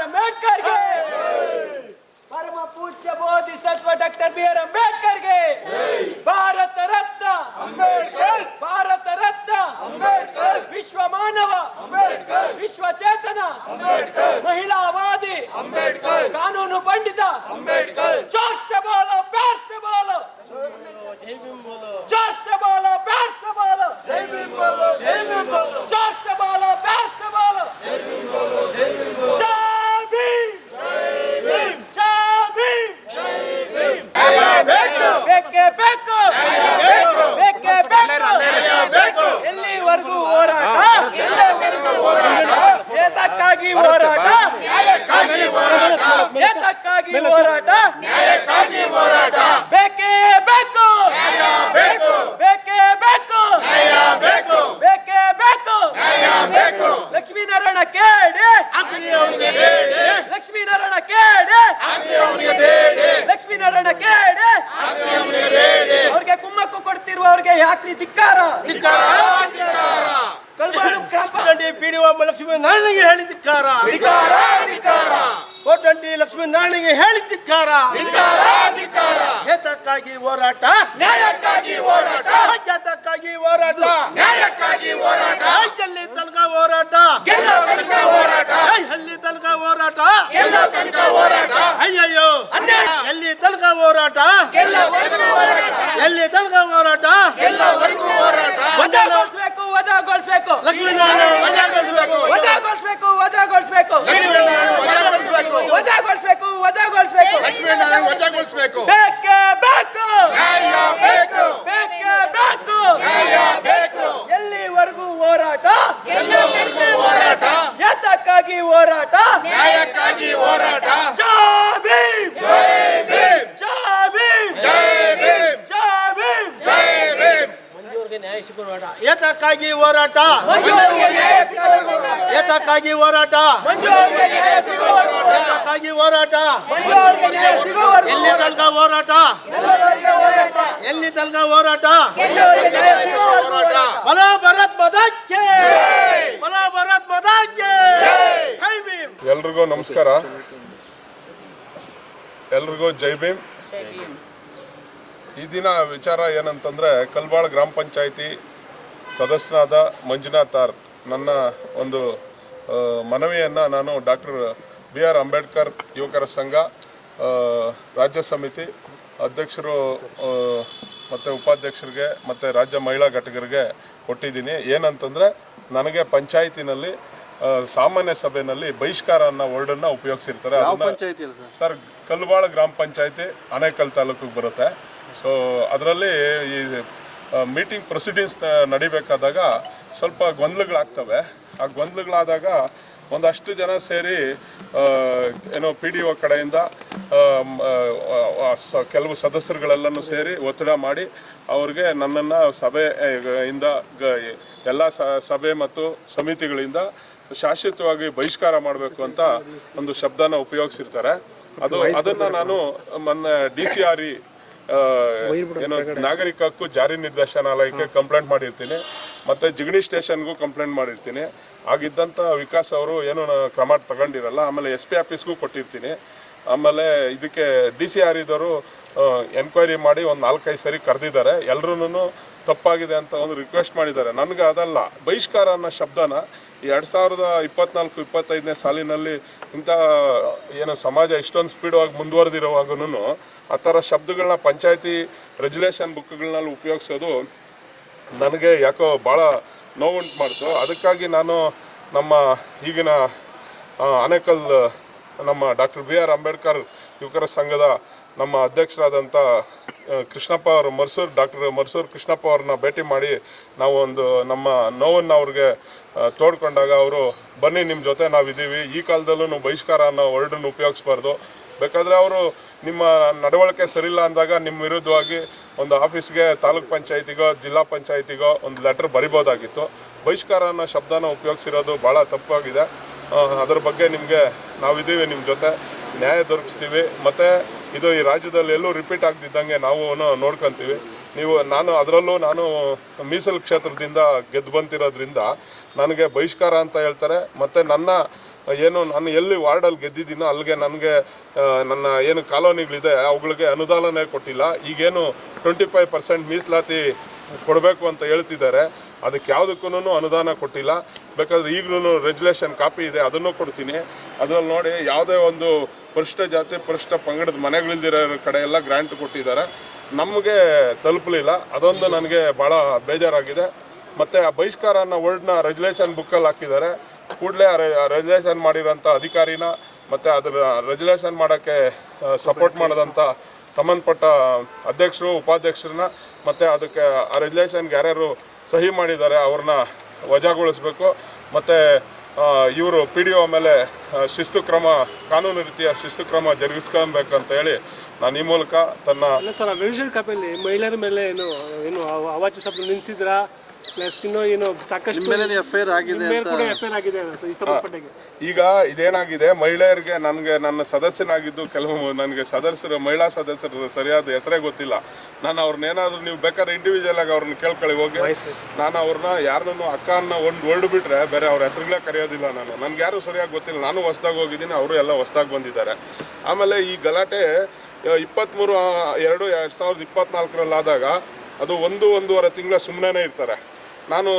ಅಂಬೇಡ್ಕರ್ಗೆ. ಪರಮ ಪೂಜ್ಯ bodhisattva doctor B R ಅಂಬೇಡ್ಕರ್ಗೆ. ಭಾರತ ರತ್ನ. ಅಂಬೇಡ್ಕರ್ ಭಾರತ ರತ್ನ. ಅಂಬೇಡ್ಕರ್ ವಿಶ್ವ ಮಾನವ. ಅಂಬೇಡ್ಕರ್ ವಿಶ್ವ ಚೇತನ. ಅಂಬೇಡ್ಕರ್ ಮಹಿಳಾವಾದಿ. ಅಂಬೇಡ್ಕರ್ ಕಾನೂನು ಪಂಡಿತ. ಅಂಬೇಡ್ಕರ್. जोर ನಾರಾಯಣಿಗೆ ಹೇಳಿದ್ದಕ್ಕಾರ ಧಿಕ್ಕಾರ ಹೇತಕ್ಕಾಗಿ ಹೋರಾಟ. ನ್ಯಾಯಕ್ಕಾಗಿ ಹೋರಾಟ. ರಾಜ್ಯತಕ್ಕಾಗಿ ಹೋರಾಟ. ನ್ಯಾಯಕ್ಕಾಗಿ ಹೋರಾಟ. ಹಳ್ಳಿ ತನಕ ಹೋರಾಟ. ಗೆಲ್ಲೋ ತನಕ ಹೋರಾಟ. ಹಳ್ಳಿ ತನಕ ಹೋರಾಟ. ಗೆಲ್ಲೋ ತನಕ ಹೋರಾಟ. ಅಯ್ಯಯ್ಯೋ. ಎಲ್ಲಿ ತನಕ ಹೋರಾಟ. ಗೆಲ್ಲೋವರೆಗೂ ಹೋರಾಟ. ಎಲ್ಲಿ ತನಕ ಹೋರಾಟ. ಗೆಲ್ಲೋವರೆಗೂ ಹೋರಾಟ. ವಜಾಗೊಳಿಸ್ಬೇಕು ವಜಾಗೊಳಿಸ್ಬೇಕು. ಲಕ್ಷ್ಮೀನಾರಾಯಣ ವಜಾಗೊಳಿಸಬೇಕು. ವಜಾಗೊಳಿಸ್ಬೇಕು ವಜಾಗೊಳಿಸ್ಬೇಕು. ವಜಾಗೊಳಿಸಬೇಕು. ವಜಾಗೊಳಿಸ್ಬೇಕು ವಜಾಗೊಳಿಸ್ಬೇಕು. ಲಕ್ಷ್ಮೀನಾರಾಯಣ ವಜಾಗೊಳಿಸಬೇಕು. ಬೇಕೇ ಬೇಕು. ನ್ಯಾಯ ಬೇಕು. ಬೇಕೇ ಬೇಕು. ನ್ಯಾಯ ಬೇಕು. ಎಲ್ಲಿವರೆಗೂ ಹೋರಾಟ? ಎಲ್ಲವರೆಗೂ ಹೋರಾಟ? ಏತಕ್ಕಾಗಿ ಹೋರಾಟ? ನ್ಯಾಯಕ್ಕಾಗಿ ಹೋರಾಟ? ಜೈ ಭೀಮ್ ಜೈ ಭೀಮ್ ಜೈ ಭೀಮ್ ಜೈ ಭೀಮ್ ಜೈ ಭೀಮ್ ಜೈ ಭೀಮ್ ಏತಕ್ಕಾಗಿ ಹೋರಾಟ? ಮಂಜು ಅವ್ರಿಗೆ ನ್ಯಾಯ ಸಿಗೋವರೆಗೂ ಏತಕ್ಕಾಗಿ ಹೋರಾಟ? ಮಂಜು ಅವ್ರಿಗೆ ನ್ಯಾಯ ಸಿಗೋವರೆಗೂ ಏತಕ್ಕಾಗಿ ಹೋರಾಟ ಮಂಜು ಅವ್ರಿಗೆ ನ್ಯಾಯ ಸಿಗೋವರೆಗೂ ಎಲ್ಲಿ ತನಕ ಹೋರಾಟ ಎಲ್ಲರವರೆಗೆ ಹೋರಾಟ ಎಲ್ಲಿ ತನಕ ಹೋರಾಟ ಎಲ್ಲರಿಗೆ ನ್ಯಾಯ ಸಿಗೋವರೆಗೂ ಹೋರಾಟ ಬಲ ಭರತ್ ಮದಕ್ಕೆ ಬಲ ಭರತ್ ಮದಕ್ಕೆ ಜೈ ಭೀಮ್ ಎಲ್ರಿಗೂ ನಮಸ್ಕಾರ ಎಲ್ರಿಗೂ ಜೈ ಭೀಮ್. ಈ ದಿನ ವಿಚಾರ ಏನಂತಂದ್ರೆ ಕಲ್ಬಾಳ್ ಗ್ರಾಮ ಪಂಚಾಯಿತಿ ಸದಸ್ಯನಾದ ಮಂಜುನಾಥ್ ಆರ್. ನನ್ನ ಒಂದು ಮನವಿಯನ್ನು ನಾನು ಡಾಕ್ಟರ್ ಬಿ ಆರ್ ಅಂಬೇಡ್ಕರ್ ಯುವಕರ ಸಂಘ ರಾಜ್ಯ ಸಮಿತಿ ಅಧ್ಯಕ್ಷರು ಮತ್ತೆ ಉಪಾಧ್ಯಕ್ಷರಿಗೆ, ಮತ್ತೆ ರಾಜ್ಯ ಮಹಿಳಾ ಘಟಕರಿಗೆ ಕೊಟ್ಟಿದ್ದೀನಿ. ಏನಂತಂದ್ರೆ ನನಗೆ ಪಂಚಾಯತಿನಲ್ಲಿ ಸಾಮಾನ್ಯ ಸಭೆಯಲ್ಲಿ ಬಹಿಷ್ಕಾರ ಅನ್ನೋ ವರ್ಡನ್ನು ಉಪಯೋಗಿಸಿರ್ತಾರೆ. ಅದನ್ನ ಸರ್? ಕಲ್ವಾಳ ಗ್ರಾಮ ಪಂಚಾಯತಿ ಆನೇಕಲ್ ತಾಲೂಕಿಗೆ ಬರುತ್ತೆ. ಸೊ ಅದರಲ್ಲಿ ಈ ಮೀಟಿಂಗ್ ಪ್ರೊಸೀಡಿಂಗ್ಸ್ ನಡಿಬೇಕಾದಾಗ ಸ್ವಲ್ಪ ಗೊಂದಲಗಳಾಗ್ತವೆ. ಆ ಗೊಂದಲಗಳಾದಾಗ ಒಂದಷ್ಟು ಜನ ಸೇರಿ ಏನೋ ಪಿ ಡಿ ಒ ಕಡೆಯಿಂದ ಕೆಲವು ಸದಸ್ಯರುಗಳೆಲ್ಲನೂ ಸೇರಿ ಒತ್ತಡ ಮಾಡಿ ಅವ್ರಿಗೆ ನನ್ನನ್ನು ಸಭೆ ಇಂದ ಎಲ್ಲ ಸಭೆ ಮತ್ತು ಸಮಿತಿಗಳಿಂದ ಶಾಶ್ವತವಾಗಿ ಬಹಿಷ್ಕಾರ ಮಾಡಬೇಕು ಅಂತ ಒಂದು ಶಬ್ದನ ಉಪಯೋಗಿಸಿರ್ತಾರೆ. ಅದು ಅದನ್ನ ನಾನು ಮೊನ್ನೆ ಡಿ ಸಿ ಆರ್ ಏನು ನಾಗರಿಕ ಹಕ್ಕು ಜಾರಿ ನಿರ್ದೇಶನಾಲಯಕ್ಕೆ ಕಂಪ್ಲೇಂಟ್ ಮಾಡಿರ್ತೀನಿ. ಮತ್ತೆ ಜಿಗಣಿ ಸ್ಟೇಷನ್ಗೂ ಕಂಪ್ಲೇಂಟ್ ಮಾಡಿರ್ತೀನಿ. ಆಗಿದ್ದಂಥ ವಿಕಾಸ್ ಅವರು ಏನು ಕ್ರಮ ತಗೊಂಡಿರಲ್ಲ, ಆಮೇಲೆ ಎಸ್ ಪಿ ಆಫೀಸ್ಗೂ ಕೊಟ್ಟಿರ್ತೀನಿ. ಆಮೇಲೆ ಇದಕ್ಕೆ ಡಿ ಸಿ ಆರ್ ಇದ್ದವರು ಎನ್ಕ್ವೈರಿ ಮಾಡಿ ಒಂದು ನಾಲ್ಕೈದು ಸರಿ ಕರೆದಿದ್ದಾರೆ. ಎಲ್ಲರೂ ತಪ್ಪಾಗಿದೆ ಅಂತ ಒಂದು ರಿಕ್ವೆಸ್ಟ್ ಮಾಡಿದ್ದಾರೆ. ನನಗೆ ಅದಲ್ಲ. ಬಹಿಷ್ಕಾರ ಅನ್ನೋ ಶಬ್ದನ ಎರಡು ಸಾವಿರದ ಇಪ್ಪತ್ನಾಲ್ಕು, ಇಪ್ಪತ್ತೈದನೇ ಸಾಲಿನಲ್ಲಿ ಇಂಥ ಏನು ಸಮಾಜ ಇಷ್ಟೊಂದು ಸ್ಪೀಡಾಗಿ ಮುಂದುವರೆದಿರುವಾಗೂ ಆ ಥರ ಶಬ್ದಗಳನ್ನ ಪಂಚಾಯತಿ ರೆಜುಲೇಷನ್ ಬುಕ್ಗಳಲ್ಲಿ ಉಪಯೋಗಿಸೋದು ನನಗೆ ಯಾಕೋ ಭಾಳ ನೋವುಂಟು ಮಾಡ್ತು. ಅದಕ್ಕಾಗಿ ನಾನು ನಮ್ಮ ಈಗಿನ ಅನೇಕಲ್, ನಮ್ಮ ಡಾಕ್ಟರ್ ಬಿ ಆರ್ ಅಂಬೇಡ್ಕರ್ ಯುವಕರ ಸಂಘದ ನಮ್ಮ ಅಧ್ಯಕ್ಷರಾದಂಥ ಕೃಷ್ಣಪ್ಪ ಅವರು, ಮರ್ಸೂರು, ಡಾಕ್ಟರ್ ಮರ್ಸೂರ್ ಕೃಷ್ಣಪ್ಪ ಅವ್ರನ್ನ ಭೇಟಿ ಮಾಡಿ ನಾವು ಒಂದು ನಮ್ಮ ನೋವನ್ನು ಅವ್ರಿಗೆ ತೋಡ್ಕೊಂಡಾಗ ಅವರು, ಬನ್ನಿ ನಿಮ್ಮ ಜೊತೆ ನಾವಿದ್ದೀವಿ. ಈ ಕಾಲದಲ್ಲೂ ಬಹಿಷ್ಕಾರ ಅನ್ನೋ ವರ್ಡನ್ನು ಉಪಯೋಗಿಸ್ಬಾರ್ದು. ಬೇಕಾದರೆ ಅವರು ನಿಮ್ಮ ನಡವಳಿಕೆ ಸರಿಯಿಲ್ಲ ಅಂದಾಗ ನಿಮ್ಮ ವಿರುದ್ಧವಾಗಿ ಒಂದು ಆಫೀಸ್ಗೆ ತಾಲೂಕ್ ಪಂಚಾಯತಿಗೋ, ಜಿಲ್ಲಾ ಪಂಚಾಯತಿಗೋ ಒಂದು ಲೆಟರ್ ಬರಿಬೋದಾಗಿತ್ತು. ಬಹಿಷ್ಕಾರ ಅನ್ನೋ ಶಬ್ದನ ಉಪಯೋಗಿಸಿರೋದು ಭಾಳ ತಪ್ಪಾಗಿದೆ. ಅದ್ರ ಬಗ್ಗೆ ನಿಮಗೆ ನಾವಿದ್ದೀವಿ ನಿಮ್ಮ ಜೊತೆ ನ್ಯಾಯ ದೊರಕಿಸ್ತೀವಿ. ಮತ್ತು ಇದು ಈ ರಾಜ್ಯದಲ್ಲಿ ಎಲ್ಲೂ ರಿಪೀಟ್ ಆಗದಿದ್ದಂಗೆ ನಾವು ನೋಡ್ಕೊತೀವಿ. ನೀವು, ನಾನು, ಅದರಲ್ಲೂ ನಾನು ಮೀಸಲು ಕ್ಷೇತ್ರದಿಂದ ಗೆದ್ದು ಬಂತಿರೋದ್ರಿಂದ ನನಗೆ ಬಹಿಷ್ಕಾರ ಅಂತ ಹೇಳ್ತಾರೆ. ಮತ್ತು ನನ್ನ, ಏನು, ನಾನು ಎಲ್ಲಿ ವಾರ್ಡಲ್ಲಿ ಗೆದ್ದಿದ್ದೀನೋ ಅಲ್ಲಿಗೆ ನನಗೆ ನನ್ನ ಏನು ಕಾಲೋನಿಗಳಿದೆ, ಅವುಗಳಿಗೆ ಅನುದಾನನೇ ಕೊಟ್ಟಿಲ್ಲ. ಈಗೇನು ಟ್ವೆಂಟಿ ಫೈವ್ ಪರ್ಸೆಂಟ್ ಮೀಸಲಾತಿ ಕೊಡಬೇಕು ಅಂತ ಹೇಳ್ತಿದ್ದಾರೆ. ಅದಕ್ಕೆ ಯಾವುದಕ್ಕೂ ಅನುದಾನ ಕೊಟ್ಟಿಲ್ಲ. ಬೇಕಾದ್ರೆ ಈಗಲೂ ರೆಜುಲೇಷನ್ ಕಾಪಿ ಇದೆ, ಅದನ್ನು ಕೊಡ್ತೀನಿ. ಅದರಲ್ಲಿ ನೋಡಿ, ಯಾವುದೇ ಒಂದು ಪರಿಷ್ಟ ಜಾತಿ, ಪರಿಷ್ಠ ಪಂಗಡದ ಮನೆಗಳಿಲ್ದಿರೋ ಕಡೆ ಎಲ್ಲ ಗ್ರ್ಯಾಂಟ್ ಕೊಟ್ಟಿದ್ದಾರೆ. ನಮಗೆ ತಲುಪಲಿಲ್ಲ. ಅದೊಂದು ನನಗೆ ಭಾಳ ಬೇಜಾರಾಗಿದೆ. ಮತ್ತು ಆ ಬಹಿಷ್ಕಾರ ಅನ್ನೋ ವರ್ಡ್ನ ರೆಜುಲೇಷನ್ ಬುಕ್ಕಲ್ಲಿ ಹಾಕಿದ್ದಾರೆ. ಕೂಡಲೇ ಆ ರೆಜುಲೇಷನ್ ಮಾಡಿರೋಂಥ ಅಧಿಕಾರಿನ ಮತ್ತು ಅದರ ರೆಜುಲೇಷನ್ ಮಾಡೋಕ್ಕೆ ಸಪೋರ್ಟ್ ಮಾಡೋದಂಥ ಸಂಬಂಧಪಟ್ಟ ಅಧ್ಯಕ್ಷರು, ಉಪಾಧ್ಯಕ್ಷರನ್ನ ಮತ್ತು ಅದಕ್ಕೆ ಆ ರೆಜುಲೇಷನ್ಗೆ ಯಾರ್ಯಾರು ಸಹಿ ಮಾಡಿದ್ದಾರೆ ಅವ್ರನ್ನ ವಜಾಗೊಳಿಸ್ಬೇಕು. ಮತ್ತು ಇವರು ಪಿ ಡಿ ಒ ಮೇಲೆ ಶಿಸ್ತು ಕ್ರಮ, ಕಾನೂನು ರೀತಿಯ ಶಿಸ್ತು ಕ್ರಮ ಜರುಗಿಸ್ಕೊಬೇಕು ಅಂತ ಹೇಳಿ ನಾನು ಈ ಮೂಲಕ ತನ್ನ ಮಹಿಳೆಯರ ಮೇಲೆ ಏನು ಏನು ಅವ- ಅವಾಚ್ಯ ಶಬ್ದ ಪ್ಲಸ್ ಇನ್ನೂ ಏನು ಸಾಕಷ್ಟು ಆಗಿದೆ ನಿಮ್ಮ ಮೇಲೆ ಕೂಡ ಎಫ್ ಆಗಿದೆ ಸರ್ ಈ ಸಂಬಂಧಪಟ್ಟಾಗೆ. ಈಗ ಇದೇನಾಗಿದೆ ಮಹಿಳೆಯರಿಗೆ ನನಗೆ ನನ್ನ ಸದಸ್ಯನಾಗಿದ್ದು ಕೆಲವು ನನಗೆ ಸದಸ್ಯರು ಮಹಿಳಾ ಸದಸ್ಯರ ಸರಿಯಾದ ಹೆಸರೇ ಗೊತ್ತಿಲ್ಲ. ನಾನು ಅವ್ರನ್ನೇನಾದ್ರೂ ನೀವು ಬೇಕಾದ್ರೆ ಇಂಡಿವಿಜುವಲ್ ಆಗಿ ಅವ್ರನ್ನ ಕೇಳ್ಕೊಳ್ಳಿ ಹೋಗಿ. ನಾನು ಅವ್ರನ್ನ ಯಾರನ್ನೂ ಅಕ್ಕ ಅನ್ನೋ ಒಂದು ವರ್ಡ್ ಬಿಟ್ರೆ ಬೇರೆ ಅವ್ರ ಹೆಸರುಗಳೇ ಕರೆಯೋದಿಲ್ಲ ನಾನು. ನನಗೆ ಯಾರು ಸರಿಯಾಗಿ ಗೊತ್ತಿಲ್ಲ. ನಾನು ಹೊಸ್ದಾಗಿ ಹೋಗಿದ್ದೀನಿ ಅವರು ಎಲ್ಲ ಹೊಸ್ದಾಗಿ ಬಂದಿದ್ದಾರೆ. ಆಮೇಲೆ ಈ ಗಲಾಟೆ ಇಪ್ಪತ್ತ್ಮೂರು ಎರಡು ಎರಡು ಸಾವಿರದ ಇಪ್ಪತ್ತ್ನಾಲ್ಕರಲ್ಲಾದಾಗ ಅದು ಒಂದು ಒಂದೂವರೆ ತಿಂಗಳ ಸುಮ್ಮನೆ ಇರ್ತಾರೆ. ನಾನು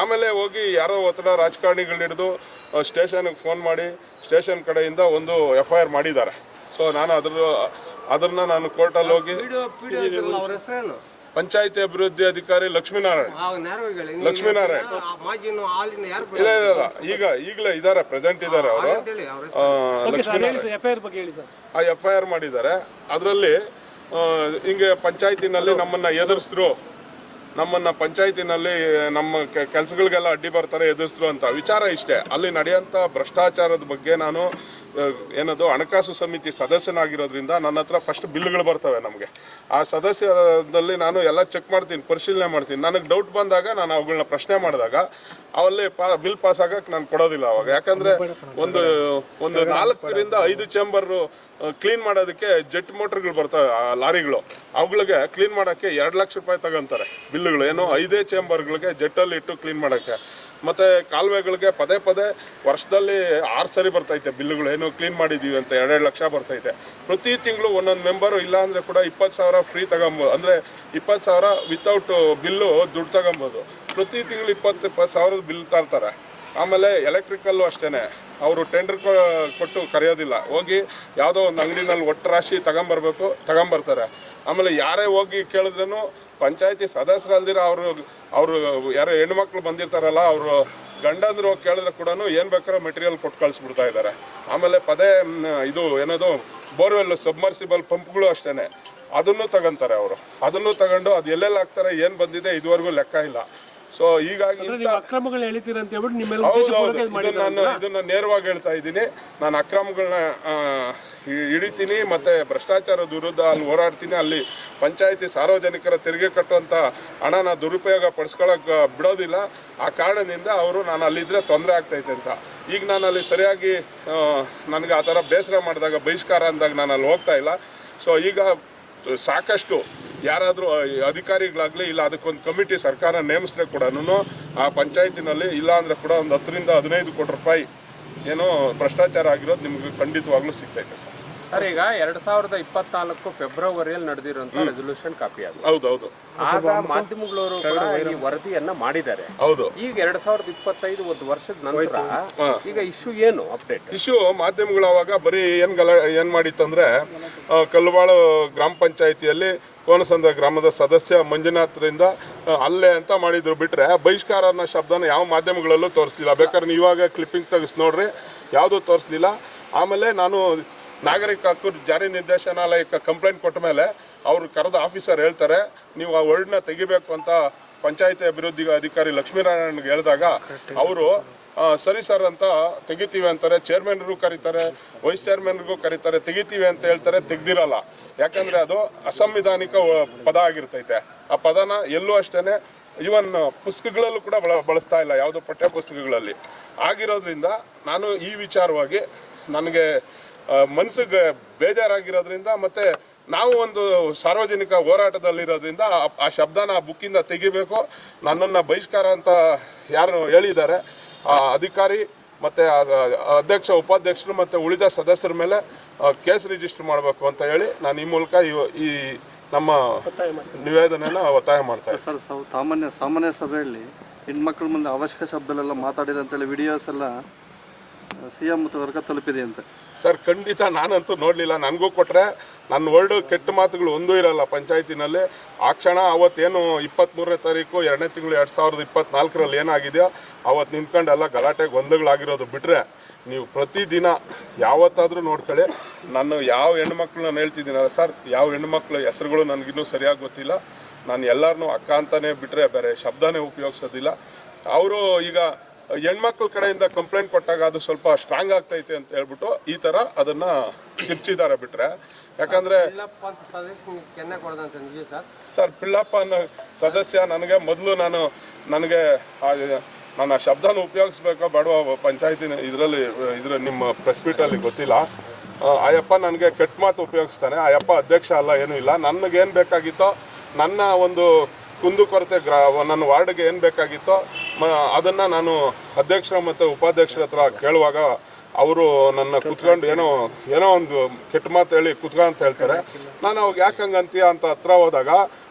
ಆಮೇಲೆ ಹೋಗಿ ಯಾರೋ ಒತ್ತಡ ರಾಜಕಾರಣಿಗಳು ಹಿಡಿದು ಸ್ಟೇಷನ್ಗೆ ಫೋನ್ ಮಾಡಿ ಸ್ಟೇಷನ್ ಕಡೆಯಿಂದ ಒಂದು ಎಫ್ ಐ ಆರ್ ಮಾಡಿದ್ದಾರೆ. ಸೊ ನಾನು ಅದ್ರ ಅದನ್ನ ನಾನು ಕೋರ್ಟಲ್ಲಿ ಹೋಗಿ ಪಂಚಾಯತಿ ಅಭಿವೃದ್ಧಿ ಅಧಿಕಾರಿ ಲಕ್ಷ್ಮೀನಾರಾಯಣ್. ಲಕ್ಷ್ಮೀನಾರಾಯಣ. ಇಲ್ಲ ಇಲ್ಲ ಈಗ ಈಗಲೇ ಇದ್ದಾರೆ ಪ್ರೆಸೆಂಟ್ ಇದ್ದಾರೆ ಅವರು. ಆ ಎಫ್ ಐ ಆರ್ ಮಾಡಿದ್ದಾರೆ. ಅದರಲ್ಲಿ ಹಿಂಗೆ ಪಂಚಾಯತಿನಲ್ಲಿ ನಮ್ಮನ್ನ ಎದುರಿಸಿದ್ರು. ನಮ್ಮನ್ನ ಪಂಚಾಯತಿನಲ್ಲಿ ನಮ್ಮ ಕೆಲಸಗಳಿಗೆಲ್ಲ ಅಡ್ಡಿ ಬರ್ತಾರೆ ಎದುರಿಸಿದ್ರು ಅಂತ. ವಿಚಾರ ಇಷ್ಟೇ. ಅಲ್ಲಿ ನಡೆಯೋಂಥ ಭ್ರಷ್ಟಾಚಾರದ ಬಗ್ಗೆ ನಾನು ಏನದು ಹಣಕಾಸು ಸಮಿತಿ ಸದಸ್ಯನಾಗಿರೋದ್ರಿಂದ ನನ್ನ ಹತ್ರ ಫಸ್ಟ್ ಬಿಲ್ಗಳು ಬರ್ತವೆ ನಮಗೆ. ಆ ಸದಸ್ಯದಲ್ಲಿ ನಾನು ಎಲ್ಲ ಚೆಕ್ ಮಾಡ್ತೀನಿ ಪರಿಶೀಲನೆ ಮಾಡ್ತೀನಿ. ನನಗೆ ಡೌಟ್ ಬಂದಾಗ ನಾನು ಅವುಗಳನ್ನ ಪ್ರಶ್ನೆ ಮಾಡಿದಾಗ ಅವಲ್ಲಿ ಪಾ ಬಿಲ್ ಪಾಸ್ ಆಗಕ್ಕೆ ನಾನು ಕೊಡೋದಿಲ್ಲ ಅವಾಗ. ಯಾಕಂದ್ರೆ ಒಂದು ಒಂದು ನಾಲ್ಕರಿಂದ ಐದು ಚೇಂಬರ್ ಕ್ಲೀನ್ ಮಾಡೋದಕ್ಕೆ ಜೆಟ್ ಮೋಟರ್ಗಳು ಬರ್ತವೆ, ಆ, ಲಾರಿಗಳು. ಅವುಗಳಿಗೆ ಕ್ಲೀನ್ ಮಾಡೋಕ್ಕೆ ಎರಡು ಲಕ್ಷ ರೂಪಾಯಿ ತಗೊಂತಾರೆ ಬಿಲ್ಗಳು ಏನೋ, ಐದೇ ಚೇಂಬರ್ಗಳಿಗೆ ಜೆಟ್ಟಲ್ಲಿ ಇಟ್ಟು ಕ್ಲೀನ್ ಮಾಡೋಕ್ಕೆ. ಮತ್ತು ಕಾಲುವೆಗಳಿಗೆ ಪದೇ ಪದೇ ವರ್ಷದಲ್ಲಿ ಆರು ಸರಿ ಬರ್ತೈತೆ ಬಿಲ್ಗಳು ಏನು ಕ್ಲೀನ್ ಮಾಡಿದ್ದೀವಿ ಅಂತ ಎರಡೆರಡು ಲಕ್ಷ ಬರ್ತೈತೆ. ಪ್ರತಿ ತಿಂಗಳು ಒಂದೊಂದು ಮೆಂಬರು ಇಲ್ಲ ಅಂದರೆ ಕೂಡ ಇಪ್ಪತ್ತು ಸಾವಿರ ಫ್ರೀ ತಗೊಬೋದು ಅಂದರೆ ಇಪ್ಪತ್ತು ಸಾವಿರ ವಿತೌಟ್ ಬಿಲ್ಲು ದುಡ್ಡು ತಗೊಬೋದು. ಪ್ರತಿ ತಿಂಗಳು ಇಪ್ಪತ್ತು ಇಪ್ಪತ್ತು ಸಾವಿರದ ಬಿಲ್ ತರ್ತಾರೆ. ಆಮೇಲೆ ಎಲೆಕ್ಟ್ರಿಕಲ್ಲು ಅಷ್ಟೇ ಅವರು ಟೆಂಡರ್ ಕೊಟ್ಟು ಕರೆಯೋದಿಲ್ಲ. ಹೋಗಿ ಯಾವುದೋ ಒಂದು ಅಂಗಡಿನಲ್ಲಿ ಒಟ್ಟು ರಾಶಿ ತಗೊಂಬರ್ಬೇಕು, ತಗೊಂಬರ್ತಾರೆ. ಆಮೇಲೆ ಯಾರೇ ಹೋಗಿ ಕೇಳಿದ್ರೂ ಪಂಚಾಯತಿ ಸದಸ್ಯರಲ್ದಿರ ಅವರು ಅವರು ಯಾರೋ ಹೆಣ್ಮಕ್ಳು ಬಂದಿರ್ತಾರಲ್ಲ, ಅವರು ಗಂಡಂದ್ರು ಕೇಳಿದ್ರೆ ಕೂಡ ಏನು ಬೇಕಾದ್ರೂ ಮೆಟೀರಿಯಲ್ ಕೊಟ್ಟು ಕಳಿಸ್ಬಿಡ್ತಾ ಇದ್ದಾರೆ. ಆಮೇಲೆ ಪದೇ ಇದು ಏನದು, ಬೋರ್ವೆಲ್ ಸಬ್ಮರ್ಸಿಬಲ್ ಪಂಪ್ಗಳು ಅಷ್ಟೇ ಅದನ್ನು ತಗೊಂತಾರೆ ಅವರು. ಅದನ್ನು ತಗೊಂಡು ಅದು ಎಲ್ಲೆಲ್ಲಿ ಹಾಕ್ತಾರೆ, ಏನು ಬಂದಿದೆ ಇದುವರೆಗೂ ಲೆಕ್ಕ ಇಲ್ಲ. ಸೊ ಹೀಗಾಗಿ ಅಕ್ರಮಗಳು ಹೇಳ್ತೀರಂತ ಹೇಳ್ಬಿಟ್ಟು ನಿಮ್ಮ ನಾನು ಇದನ್ನ ನೇರವಾಗಿ ಹೇಳ್ತಾ ಇದ್ದೀನಿ. ನಾನು ಅಕ್ರಮಗಳನ್ನ ಹಿಡಿತೀನಿ ಮತ್ತೆ ಭ್ರಷ್ಟಾಚಾರದ ವಿರುದ್ಧ ಅಲ್ಲಿ ಹೋರಾಡ್ತೀನಿ. ಅಲ್ಲಿ ಪಂಚಾಯತಿ ಸಾರ್ವಜನಿಕರ ತೆರಿಗೆ ಕಟ್ಟುವಂತ ಹಣನ ದುರುಪಯೋಗ ಪಡಿಸ್ಕೊಳಕ್ ಬಿಡೋದಿಲ್ಲ. ಆ ಕಾರಣದಿಂದ ಅವರು ನಾನು ಅಲ್ಲಿದ್ರೆ ತೊಂದರೆ ಆಗ್ತೈತೆ ಅಂತ. ಈಗ ನಾನು ಅಲ್ಲಿ ಸರಿಯಾಗಿ ನನಗೆ ಆ ಥರ ಬೇಸರ ಮಾಡಿದಾಗ ಬಹಿಷ್ಕಾರ ಅಂದಾಗ ನಾನು ಅಲ್ಲಿ ಹೋಗ್ತಾ ಇಲ್ಲ. ಸೊ ಈಗ ಸಾಕಷ್ಟು ಯಾರಾದರೂ ಅಧಿಕಾರಿಗಳಾಗಲಿ ಇಲ್ಲ ಅದಕ್ಕೊಂದು ಕಮಿಟಿ ಸರ್ಕಾರ ನೇಮಿಸಿದ್ರೆ ಕೂಡ ಆ ಪಂಚಾಯತಿನಲ್ಲಿ ಇಲ್ಲ ಅಂದರೆ ಕೂಡ ಒಂದು ಹತ್ತರಿಂದ ಹದಿನೈದು ಕೋಟಿ ರೂಪಾಯಿ ಏನೋ ಭ್ರಷ್ಟಾಚಾರ ಆಗಿರೋದು ನಿಮಗೆ ಖಂಡಿತವಾಗ್ಲೂ ಸಿಗ್ತೈತೆ ಸರ್. ಸರ್ ಈಗ ಎರಡ್ ಸಾವಿರದ ಇಪ್ಪತ್ನಾಲ್ಕು ಫೆಬ್ರವರಿಯಲ್ಲಿ ನಡೆದಿರುವಂತ ರೆಸೊಲ್ಯೂಷನ್ ಕಾಪಿ ಅದು. ಹೌದೌದು. ಆಗ ಮಾಧ್ಯಮಗಳವರು ಕೂಡ ಈ ವರದಿಯನ್ನ ಮಾಡಿದ್ದಾರೆ. ಹೌದು. ಈಗ ಎರಡ್ ಸಾವಿರದ ಇಪ್ಪತ್ತೈದು ಒಂದು ವರ್ಷದ ನಂತರ ಈಗ ಇಶ್ಯೂ ಏನು ಅಪ್ಡೇಟ್ ಇಶ್ಯೂ ಮಾಧ್ಯಮಗಳು ಅವಾಗ ಬರೀ ಏನ್ ಗಲ ಏನ್ ಮಾಡಿತ್ತಂದ್ರೆ ಕಲ್ವಾಳು ಕಲ್ಲುಬಾಳು ಗ್ರಾಮ ಪಂಚಾಯಿತಿಯಲ್ಲಿ ಕೋನಸಂದ್ರ ಗ್ರಾಮದ ಸದಸ್ಯ ಮಂಜುನಾಥ್ರಿಂದ ಅಲ್ಲೇ ಅಂತ ಮಾಡಿದ್ರು ಬಿಟ್ರೆ ಬಹಿಷ್ಕಾರ ಅನ್ನೋ ಶಬ್ದನ ಯಾವ ಮಾಧ್ಯಮಗಳಲ್ಲೂ ತೋರಿಸ್ಲಿಲ್ಲ. ಬೇಕಾದ್ರೆ ನೀವು ಇವಾಗ ಕ್ಲಿಪ್ಪಿಂಗ್ ತೆಗೆಸಿ ನೋಡ್ರಿ. ಯಾವುದೂ ತೋರಿಸ್ಲಿಲ್ಲ. ಆಮೇಲೆ ನಾನು ನಾಗರಿಕ ಹಕ್ಕು ಜಾರಿ ನಿರ್ದೇಶನಾಲಯಕ್ಕೆ ಕಂಪ್ಲೇಂಟ್ ಕೊಟ್ಟ ಮೇಲೆ ಅವರು ಕರೆದ ಆಫೀಸರ್ ಹೇಳ್ತಾರೆ ನೀವು ಆ ವರ್ಡ್ನ ತೆಗಿಬೇಕು ಅಂತ ಪಂಚಾಯತಿ ಅಭಿವೃದ್ಧಿ ಅಧಿಕಾರಿ ಲಕ್ಷ್ಮೀನಾರಾಯಣ್ಗೆ ಹೇಳಿದಾಗ ಅವರು ಸರಿ ಸರ್ ಅಂತ ತೆಗಿತೀವಿ ಅಂತಾರೆ. ಚೇರ್ಮನ್ರಿಗೂ ಕರೀತಾರೆ ವೈಸ್ ಚೇರ್ಮನ್ರಿಗೂ ಕರೀತಾರೆ. ತೆಗಿತೀವಿ ಅಂತ ಹೇಳ್ತಾರೆ. ತೆಗ್ದಿರಲ್ಲ. ಯಾಕಂದ್ರೆ ಅದು ಅಸಂವಿಧಾನಿಕ ಪದ ಆಗಿರ್ತೈತೆ. ಆ ಪದನ ಎಲ್ಲೂ ಅಷ್ಟೇನೆ ಇವನ್ ಪುಸ್ತಕಗಳಲ್ಲೂ ಕೂಡ ಬಳ, ಬಳಸ್ತಾ ಇಲ್ಲ, ಯಾವುದೋ ಪಠ್ಯ ಪುಸ್ತಕಗಳಲ್ಲಿ. ಆಗಿರೋದ್ರಿಂದ ನಾನು ಈ ವಿಚಾರವಾಗಿ ನನಗೆ ಮನಸ್ಸಿಗೆ ಬೇಜಾರಾಗಿರೋದ್ರಿಂದ ಮತ್ತೆ ನಾವು ಒಂದು ಸಾರ್ವಜನಿಕ ಹೋರಾಟದಲ್ಲಿರೋದ್ರಿಂದ ಆ ಶಬ್ದನ ಆ ಬುಕ್ಕಿಂದ ತೆಗಿಬೇಕು. ನನ್ನನ್ನು ಬಹಿಷ್ಕಾರ ಅಂತ ಯಾರು ಹೇಳಿದ್ದಾರೆ. ಆ ಅಧಿಕಾರಿ ಮತ್ತು ಅಧ್ಯಕ್ಷ, ಉಪಾಧ್ಯಕ್ಷರು ಮತ್ತು ಉಳಿದ ಸದಸ್ಯರ ಮೇಲೆ ಕೇಸ್ ರಿಜಿಸ್ಟರ್ ಮಾಡಬೇಕು ಅಂತ ಹೇಳಿ ನಾನು ಈ ಮೂಲಕ ಇವ- ಈ ನಮ್ಮ ನಿವೇದನೆನ ಒತ್ತಾಯ ಮಾಡ್ತಾ ಇದ್ದೀನಿ. ಸರ್ ಸಾಮಾನ್ಯ ಸಾಮಾನ್ಯ ಸಭೆಯಲ್ಲಿ ಹೆಣ್ಮಕ್ಳ ಮುಂದೆ ಅವಶ್ಯಕ ಶಬ್ದಲೆಲ್ಲ ಮಾತಾಡಿದೆ ಅಂತೇಳಿ ವಿಡಿಯೋಸ್ ಎಲ್ಲ ಸಿ ಎಂ ವರ್ಗ ತಲುಪಿದೆ ಅಂತ. ಸರ್ ಖಂಡಿತ ನಾನಂತೂ ನೋಡಲಿಲ್ಲ. ನನಗೂ ಕೊಟ್ಟರೆ ನನ್ನ ವರ್ಡ್ ಕೆಟ್ಟ ಮಾತುಗಳು ಒಂದೂ ಇರಲ್ಲ ಪಂಚಾಯತಿನಲ್ಲಿ. ಆ ಕ್ಷಣ ಅವತ್ತೇನು ಇಪ್ಪತ್ತ್ಮೂರನೇ ತಾರೀಕು ಎರಡನೇ ತಿಂಗಳು ಎರಡು ಸಾವಿರದ ಇಪ್ಪತ್ನಾಲ್ಕರಲ್ಲಿ ಏನಾಗಿದೆಯೋ ಅವತ್ತು ನಿಂತ್ಕೊಂಡೆಲ್ಲ ಗಲಾಟೆ ಗೊಂದಲಗಳಾಗಿರೋದು ಬಿಟ್ಟರೆ ನೀವು ಪ್ರತಿದಿನ ಯಾವತ್ತಾದರೂ ನೋಡ್ಕೊಳ್ಳಿ. ನಾನು ಯಾವ ಹೆಣ್ಮಕ್ಳು ನಾನು ಹೇಳ್ತಿದ್ದೀನಲ್ಲ ಸರ್ ಯಾವ ಹೆಣ್ಮಕ್ಳ ಹೆಸರುಗಳು ನನಗಿನ್ನೂ ಸರಿಯಾಗಿ ಗೊತ್ತಿಲ್ಲ. ನಾನು ಎಲ್ಲರನ್ನೂ ಅಕ್ಕ ಅಂತಲೇ ಬಿಟ್ಟರೆ ಬೇರೆ ಶಬ್ದನೇ ಉಪಯೋಗಿಸೋದಿಲ್ಲ. ಅವರು ಈಗ ಹೆಣ್ಮಕ್ಳ ಕಡೆಯಿಂದ ಕಂಪ್ಲೇಂಟ್ ಕೊಟ್ಟಾಗ ಅದು ಸ್ವಲ್ಪ ಸ್ಟ್ರಾಂಗ್ ಆಗ್ತೈತೆ ಅಂತ ಹೇಳ್ಬಿಟ್ಟು ಈ ಥರ ಅದನ್ನ ತಿರ್ಚಿದ್ದಾರೆ ಬಿಟ್ರೆ. ಯಾಕಂದ್ರೆ ಸರ್? ಪಿಳ್ಳಪ್ಪ ಅನ್ನೋ ಸದಸ್ಯ ನನಗೆ ಮೊದಲು ನಾನು ನನಗೆ ನಾನು ಆ ಶಬ್ದನ ಉಪಯೋಗಿಸ್ಬೇಕೋ ಬೇಡವ ಪಂಚಾಯತಿನ ಇದರಲ್ಲಿ ಇದ್ರ ನಿಮ್ಮ ಪ್ರೆಸ್ ಮೀಟಲ್ಲಿ ಗೊತ್ತಿಲ್ಲ. ಆಯಪ್ಪ ನನಗೆ ಕೆಟ್ಟ ಮಾತು ಉಪಯೋಗಿಸ್ತಾನೆ. ಅಯ್ಯಪ್ಪ ಅಧ್ಯಕ್ಷ ಅಲ್ಲ, ಏನೂ ಇಲ್ಲ. ನನಗೇನು ಬೇಕಾಗಿತ್ತೋ, ನನ್ನ ಒಂದು ಕುಂದುಕೊರತೆ ಗ್ರಾ, ನನ್ನ ವಾರ್ಡ್ಗೆ ಏನು ಬೇಕಾಗಿತ್ತೋ, ಮ, ಅದನ್ನು ನಾನು ಅಧ್ಯಕ್ಷರ ಮತ್ತು ಉಪಾಧ್ಯಕ್ಷರ ಹತ್ರ ಕೇಳುವಾಗ ಅವರು ನನ್ನ ಕುತ್ಕೊಂಡು ಏನೋ ಏನೋ ಒಂದು ಕೆಟ್ಟ ಮಾತು ಹೇಳಿ ಕುತ್ಕ ಅಂತ ಹೇಳ್ತಾರೆ. ನಾನು ಅವಾಗ ಯಾಕೆ ಹಂಗಂತೀಯ ಅಂತ ಹತ್ರ ಹೋದಾಗ,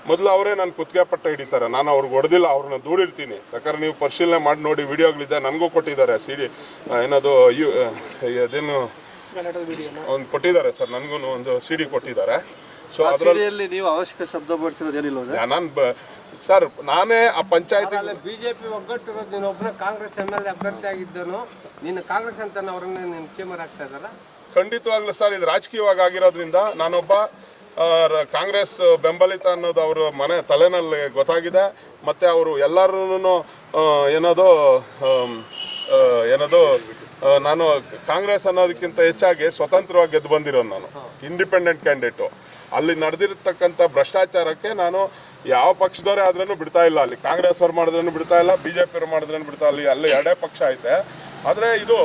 ಮೊದಲು ಅವರೇ ನಾನು ಕುತ್ತಿಗೆ ಪಟ್ಟ ಹಿಡಿತಾರೆ. ನಾನು ಅವ್ರಿಗೆ ಹೊಡೆದಿಲ್ಲ ಅವ್ರನ್ನ ದೂಡಿರ್ತೀನಿ ಯಾಕಂದ್ರೆ ನೀವು ಪರಿಶೀಲನೆ ಮಾಡಿ ನೋಡಿ, ವಿಡಿಯೋಗಳಿದೆ, ನನಗೂ ಕೊಟ್ಟಿದ್ದಾರೆ. ಸಿ ಡಿ ಏನದು, ಯು ಅದೇನು ಒಂದು ಕೊಟ್ಟಿದ್ದಾರೆ ಸರ್ ನನಗೂ ಒಂದು ಸಿ ಡಿ ಕೊಟ್ಟಿದ್ದಾರೆ ಸೊ ಅದರಲ್ಲಿ ಸಿಡಿಯಲ್ಲಿ ನೀವು ಅವಶ್ಯಕ ಶಬ್ದ ಬಳಸಿರೋದು ಏನಿಲ್ಲ ನಾನು ಸರ್ ನಾನೇ ಆ ಪಂಚಾಯತ್ ಬಿಜೆಪಿ ಒಗ್ಗಟ್ಟಿರೋದು ನೀನು ಒಬ್ಬನೇ ಕಾಂಗ್ರೆಸ್ ಎಂ ಎಲ್ ಎ ಅಭ್ಯರ್ಥಿ ಆಗಿದ್ದನು. ನೀನು ಕಾಂಗ್ರೆಸ್ ಅಂತ ಅವರನ್ನ ನೀನು ಚೇಂಬರ್ ಆಗ್ತಾ ಇದ್ದಾರ? ಖಂಡಿತವಾಗ್ಲೂ ಸರ್ ಇದು ರಾಜಕೀಯವಾಗಿ ಆಗಿರೋದ್ರಿಂದ ನಾನೊಬ್ಬ ಆ, ರ- ಕಾಂಗ್ರೆಸ್ ಬೆಂಬಲಿತ ಅನ್ನೋದು ಅವರು ಮನೆ ತಲೆನಲ್ಲಿ ಗೊತ್ತಾಗಿದೆ. ಮತ್ತೆ ಅವರು ಎಲ್ಲರೂ ಏನದು ಏನದು ನಾನು ಕಾಂಗ್ರೆಸ್ ಅನ್ನೋದಕ್ಕಿಂತ ಹೆಚ್ಚಾಗಿ ಸ್ವತಂತ್ರವಾಗಿ ಗೆದ್ದು ಬಂದಿರೋನು ನಾನು. ಇಂಡಿಪೆಂಡೆಂಟ್ ಕ್ಯಾಂಡಿಡೇಟು ಅಲ್ಲಿ ನಡೆದಿರ್ತಕ್ಕಂಥ ಭ್ರಷ್ಟಾಚಾರಕ್ಕೆ ನಾನು ಯಾವ ಪಕ್ಷದವರೇ ಆದ್ರೂ ಬಿಡ್ತಾ ಇಲ್ಲ. ಅಲ್ಲಿ ಕಾಂಗ್ರೆಸ್ ಅವ್ರು ಮಾಡಿದ್ರೂ ಬಿಡ್ತಾ ಇಲ್ಲ ಬಿ ಜೆ ಪಿ ಮಾಡಿದ್ರೂ ಬಿಡ್ತಾ ಇಲ್ಲ. ಅಲ್ಲಿ ಎರಡೇ ಪಕ್ಷ ಐತೆ. ಆದರೆ ಇದು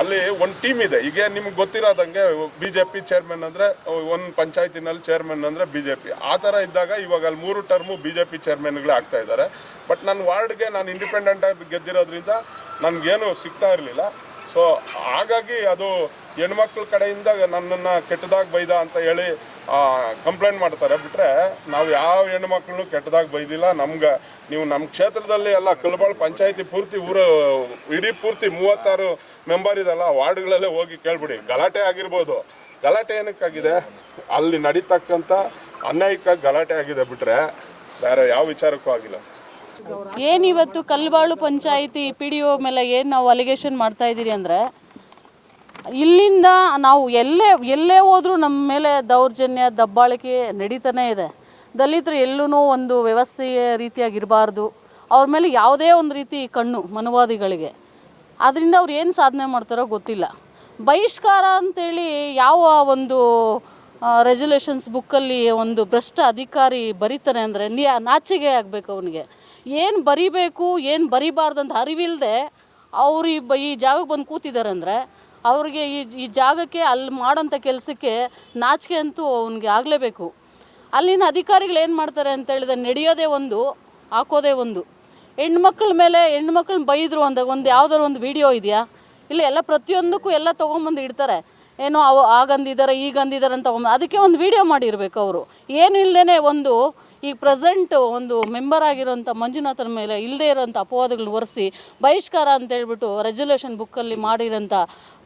ಅಲ್ಲಿ ಒಂದು ಟೀಮ್ ಇದೆ. ಈಗ ನಿಮ್ಗೆ ಗೊತ್ತಿರೋದಂಗೆ ಬಿ ಜೆ ಪಿ ಚೇರ್ಮನ್ ಅಂದರೆ, ಒಂದು ಪಂಚಾಯತಿನಲ್ಲಿ ಚೇರ್ಮನ್ ಅಂದರೆ ಬಿ ಜೆ ಪಿ ಆ ಥರ ಇದ್ದಾಗ ಇವಾಗ ಅಲ್ಲಿ ಮೂರು ಟರ್ಮು ಬಿ ಜೆ ಪಿ ಚೇರ್ಮನ್ಗಳೇ ಆಗ್ತಾ ಇದ್ದಾರೆ. ಬಟ್ ನನ್ನ ವಾರ್ಡ್ಗೆ ನಾನು ಇಂಡಿಪೆಂಡೆಂಟ್ ಆಗಿ ಗೆದ್ದಿರೋದ್ರಿಂದ ನನಗೇನು ಸಿಗ್ತಾ ಇರಲಿಲ್ಲ. ಸೊ ಹಾಗಾಗಿ ಅದು ಹೆಣ್ಮಕ್ಳ ಕಡೆಯಿಂದ ನನ್ನನ್ನು ಕೆಟ್ಟದಾಗಿ ಬೈದ ಅಂತ ಹೇಳಿ ಕಂಪ್ಲೇಂಟ್ ಮಾಡ್ತಾರೆ. ಬಿಟ್ಟರೆ ನಾವು ಯಾವ ಹೆಣ್ಮಕ್ಳನ್ನು ಕೆಟ್ಟದಾಗಿ ಬೈದಿಲ್ಲ. ನಮ್ಗೆ ನೀವು ನಮ್ಮ ಕ್ಷೇತ್ರದಲ್ಲಿ ಎಲ್ಲ ಕಲ್ಬಾಳ್ ಪಂಚಾಯತಿ ಪೂರ್ತಿ ಊರು, ಇಡೀ ಪೂರ್ತಿ ಮೂವತ್ತಾರು ಮೆಂಬರ್ ಇದಲ್ಲ ವಾರ್ಡ್ಗಳಲ್ಲೇ ಹೋಗಿ ಕೇಳ್ಬಿಡಿ. ಗಲಾಟೆ ಆಗಿರ್ಬೋದು. ಗಲಾಟೆ ಏನಕ್ಕಾಗಿದೆ? ಅಲ್ಲಿ ನಡೀತಕ್ಕಂಥ ಅನ್ಯಾಯಕ್ಕಾಗಿ ಗಲಾಟೆ ಆಗಿದೆ ಬಿಟ್ಟರೆ ಬೇರೆ ಯಾವ ವಿಚಾರಕ್ಕೂ ಆಗಿಲ್ಲ. ಏನಿವತ್ತು Kalbalu panchayat P D O ಮೇಲೆ ಏನು ನಾವು ಅಲಿಗೇಷನ್ ಮಾಡ್ತಾ ಇದ್ದೀರಿ ಅಂದರೆ, ಇಲ್ಲಿಂದ ನಾವು ಎಲ್ಲೇ ಎಲ್ಲೇ ಹೋದರೂ ನಮ್ಮ ಮೇಲೆ ದೌರ್ಜನ್ಯ, ದಬ್ಬಾಳಿಕೆ ನಡೀತಾನೇ ಇದೆ. ದಲಿತರು ಎಲ್ಲೂ ಒಂದು ವ್ಯವಸ್ಥೆಯ ರೀತಿಯಾಗಿರಬಾರ್ದು. ಅವ್ರ ಮೇಲೆ ಯಾವುದೇ ಒಂದು ರೀತಿ ಕಣ್ಣು ಮನುವಾದಿಗಳಿಗೆ. ಅದರಿಂದ ಅವ್ರು ಏನು ಸಾಧನೆ ಮಾಡ್ತಾರೋ ಗೊತ್ತಿಲ್ಲ. ಬಹಿಷ್ಕಾರ ಅಂತೇಳಿ ಯಾವ ಒಂದು ರೆಜುಲೇಷನ್ಸ್ ಬುಕ್ಕಲ್ಲಿ ಒಂದು ಭ್ರಷ್ಟ ಅಧಿಕಾರಿ ಬರೀತಾನೆ ಅಂದರೆ ನಾಚಿಗೆ ಆಗಬೇಕು ಅವನಿಗೆ. ಏನು ಬರಿಬೇಕು, ಏನು ಬರಿಬಾರ್ದು ಅಂತ ಅರಿವಿಲ್ಲದೆ ಅವರು ಈ ಬ ಈ ಜಾಗಕ್ಕೆ ಬಂದು ಕೂತಿದ್ದಾರೆ ಅಂದರೆ ಅವ್ರಿಗೆ ಈ ಈ ಜಾಗಕ್ಕೆ ಅಲ್ಲಿ ಮಾಡೋಂಥ ಕೆಲಸಕ್ಕೆ ನಾಚಿಕೆ ಅಂತೂ ಅವನಿಗೆ ಆಗಲೇಬೇಕು. ಅಲ್ಲಿನ ಅಧಿಕಾರಿಗಳು ಏನು ಮಾಡ್ತಾರೆ ಅಂತ ಹೇಳಿದ್ರೆ ನಡೆಯೋದೇ ಒಂದು, ಹಾಕೋದೇ ಒಂದು. ಹೆಣ್ಮಕ್ಳ ಮೇಲೆ ಹೆಣ್ಮಕ್ಳನ್ನ ಬೈದರು ಅಂದಾಗ ಒಂದು ಯಾವ್ದಾದ್ರು ಒಂದು ವಿಡಿಯೋ ಇದೆಯಾ? ಇಲ್ಲ, ಎಲ್ಲ ಪ್ರತಿಯೊಂದಕ್ಕೂ ಎಲ್ಲ ತೊಗೊಂಬಂದು ಇಡ್ತಾರೆ. ಏನೋ ಅವು ಆಗಂದಿದ್ದಾರೆ, ಈಗಂದಿದ್ದಾರೆ ಅಂತ ಅದಕ್ಕೆ ಒಂದು ವಿಡಿಯೋ ಮಾಡಿರಬೇಕು ಅವರು. ಏನು ಇಲ್ಲದೇ ಒಂದು ಈಗ ಪ್ರೆಸೆಂಟ್ ಒಂದು ಮೆಂಬರ್ ಆಗಿರೋಂಥ ಮಂಜುನಾಥನ ಮೇಲೆ ಇಲ್ಲದೇ ಇರೋಂಥ ಅಪವಾದಗಳನ್ನ ಒರೆಸಿ ಬಹಿಷ್ಕಾರ ಅಂತ ಹೇಳ್ಬಿಟ್ಟು ರೆಜುಲೇಷನ್ ಬುಕ್ಕಲ್ಲಿ ಮಾಡಿರೋಂಥ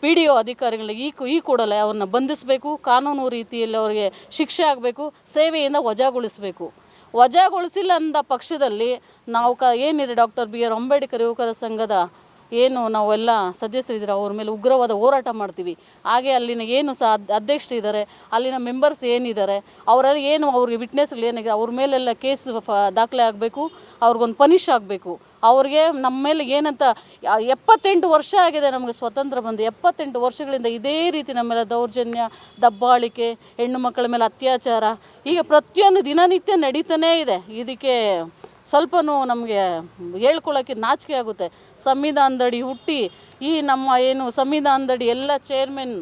ಪಿ ಡಿ ಒ ಅಧಿಕಾರಿಗಳಿಗೆ ಈ ಈ ಕೂಡಲೇ ಅವ್ರನ್ನ ಬಂಧಿಸಬೇಕು, ಕಾನೂನು ರೀತಿಯಲ್ಲಿ ಅವರಿಗೆ ಶಿಕ್ಷೆ ಆಗಬೇಕು, ಸೇವೆಯಿಂದ ವಜಾಗೊಳಿಸಬೇಕು. ವಜಾಗೊಳಿಸಿಲ್ಲ ಅಂದ ಪಕ್ಷದಲ್ಲಿ ನಾವು ಕ ಏನಿದೆ ಡಾಕ್ಟರ್ ಬಿ ಆರ್ ಅಂಬೇಡ್ಕರ್ ಯುವಕರ ಸಂಘದ ಏನು ನಾವೆಲ್ಲ ಸದಸ್ಯರಿದ್ದೀರ ಅವ್ರ ಮೇಲೆ ಉಗ್ರವಾದ ಹೋರಾಟ ಮಾಡ್ತೀವಿ. ಹಾಗೆ ಅಲ್ಲಿನ ಏನು ಸಹ ಅಧ್ಯಕ್ಷರಿದ್ದಾರೆ ಅಲ್ಲಿನ ಮೆಂಬರ್ಸ್ ಏನಿದ್ದಾರೆ ಅವರಲ್ಲಿ ಏನು ಅವ್ರಿಗೆ ವಿಟ್ನೆಸ್ಗಳು ಏನಿದೆ ಅವ್ರ ಮೇಲೆಲ್ಲ ಕೇಸ್ ದಾಖಲೆ ಆಗಬೇಕು, ಅವ್ರಿಗೊಂದು ಪನಿಷ್ ಆಗಬೇಕು. ಅವ್ರಿಗೆ ನಮ್ಮ ಮೇಲೆ ಏನಂತ ಎಪ್ಪತ್ತೆಂಟು ವರ್ಷ ಆಗಿದೆ ನಮಗೆ ಸ್ವತಂತ್ರ ಬಂದು. ಎಪ್ಪತ್ತೆಂಟು ವರ್ಷಗಳಿಂದ ಇದೇ ರೀತಿ ನಮ್ಮ ಮೇಲೆ ದೌರ್ಜನ್ಯ, ದಬ್ಬಾಳಿಕೆ, ಹೆಣ್ಣು ಮಕ್ಕಳ ಮೇಲೆ ಅತ್ಯಾಚಾರ, ಈಗ ಪ್ರತಿಯೊಂದು ದಿನನಿತ್ಯ ನಡೀತಾನೇ ಇದೆ. ಇದಕ್ಕೆ ಸ್ವಲ್ಪನೂ ನಮಗೆ ಹೇಳ್ಕೊಳ್ಳೋಕ್ಕೆ ನಾಚಿಕೆ ಆಗುತ್ತೆ. ಸಂವಿಧಾನದಡಿ ಹುಟ್ಟಿ ಈ ನಮ್ಮ ಏನು ಸಂವಿಧಾನದಡಿ ಎಲ್ಲ ಚೇರ್ಮನ್